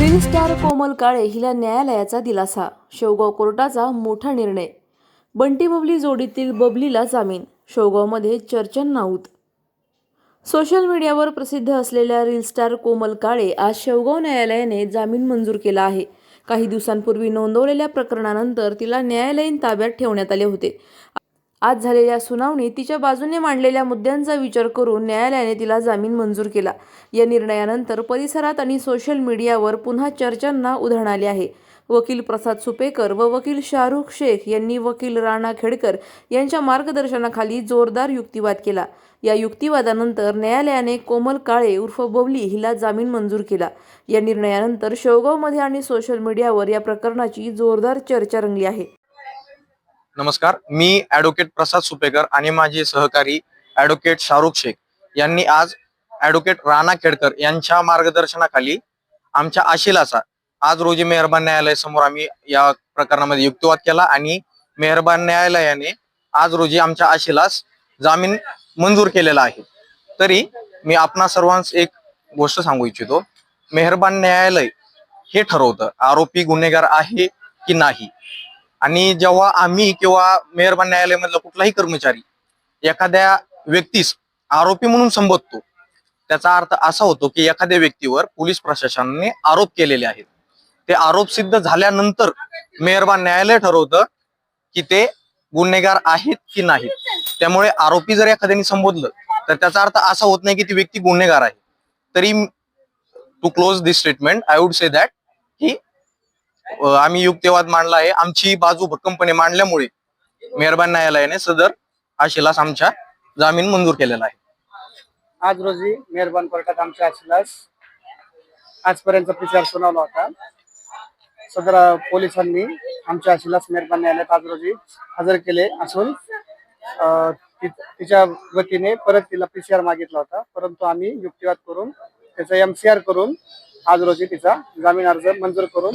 Reel star कोमल काळे हिला न्यायालयाचा दिलासा. शेवगाव कोर्टाचा मोठा निर्णय. बंटी बबली जोडीतील बबलीला जामीन. शेवगावमध्ये चर्चन नाऊत. सोशल मीडियावर प्रसिद्ध असलेल्या रील स्टार कोमल काळे आज शेवगाव न्यायालयाने जामीन मंजूर केला आहे. काही दिवसांपूर्वी नोंदवलेल्या प्रकरणानंतर तिला न्यायालयीन ताब्यात ठेवण्यात आले होते. आज झालेल्या सुनावणीत तिच्या बाजूने मांडलेल्या मुद्द्यांचा विचार करून न्यायालयाने तिला जामीन मंजूर केला. या निर्णयानंतर परिसरात आणि सोशल मीडियावर पुन्हा चर्चांना उधाण आले आहे. वकील प्रसाद सुपेकर व वकील शाहरुख शेख यांनी वकील राणा खेडकर यांच्या मार्गदर्शनाखाली जोरदार युक्तिवाद केला. या युक्तिवादानंतर न्यायालयाने कोमल काळे उर्फ बवली हिला जामीन मंजूर केला. या निर्णयानंतर शेवगावमध्ये आणि सोशल मीडियावर या प्रकरणाची जोरदार चर्चा रंगली आहे. नमस्कार मी ऍडव्होकेट प्रसाद सुपेकर आणि माझे सहकारी ॲडव्होकेट शाहरुख शेख यांनी आज ऍडव्होकेट राणा खेडकर यांच्या मार्गदर्शनाखाली आमच्या आशिलाचा आज रोजी मेहरबान न्यायालयासमोर आम्ही या प्रकरणामध्ये युक्तिवाद केला आणि मेहरबान न्यायालयाने आज रोजी आमच्या आशिलास जामीन मंजूर केलेला आहे. तरी मी आपणा सर्वांस एक गोष्ट सांगू इच्छितो मेहरबान न्यायालय हे ठरवतं आरोपी गुन्हेगार आहे की नाही? आणि जेव्हा आम्ही किंवा मेहरबान न्यायालयामधला कुठलाही कर्मचारी एखाद्या व्यक्तीस आरोपी म्हणून संबोधतो त्याचा अर्थ असा होतो की एखाद्या व्यक्तीवर पोलीस प्रशासनाने आरोप केलेले आहेत. ते आरोप सिद्ध झाल्यानंतर मेहरबान न्यायालय ठरवतं की ते गुन्हेगार आहेत की नाहीत. त्यामुळे आरोपी जर एखाद्याने संबोधलं तर त्याचा अर्थ असा होत नाही की ती व्यक्ती गुन्हेगार आहे. तरी to close this statement I would say that की आम्ही युक्तिवाद मांडला आहे. आमची बाजू भक्कमपणे मांडल्यामुळे मेहरबान न्यायालयाने सदर? आशिलास आमच्या जामीन मंजूर केलेला आहे. आज रोजी मेहरबान कोर्टात आमच्या आशिलास आजपर्यंत विचार सुनावला होता. सदर पोलिसांनी आमच्या आशिलास मेहरबान न्यायालयात आज रोजी हजर केले असून तिच्या वतीने परत तिला पीसीआर मागितला होता. परंतु आम्ही युक्तिवाद करून त्याचा एमसीआर करून आज रोजी तिचा जामीन अर्ज मंजूर करून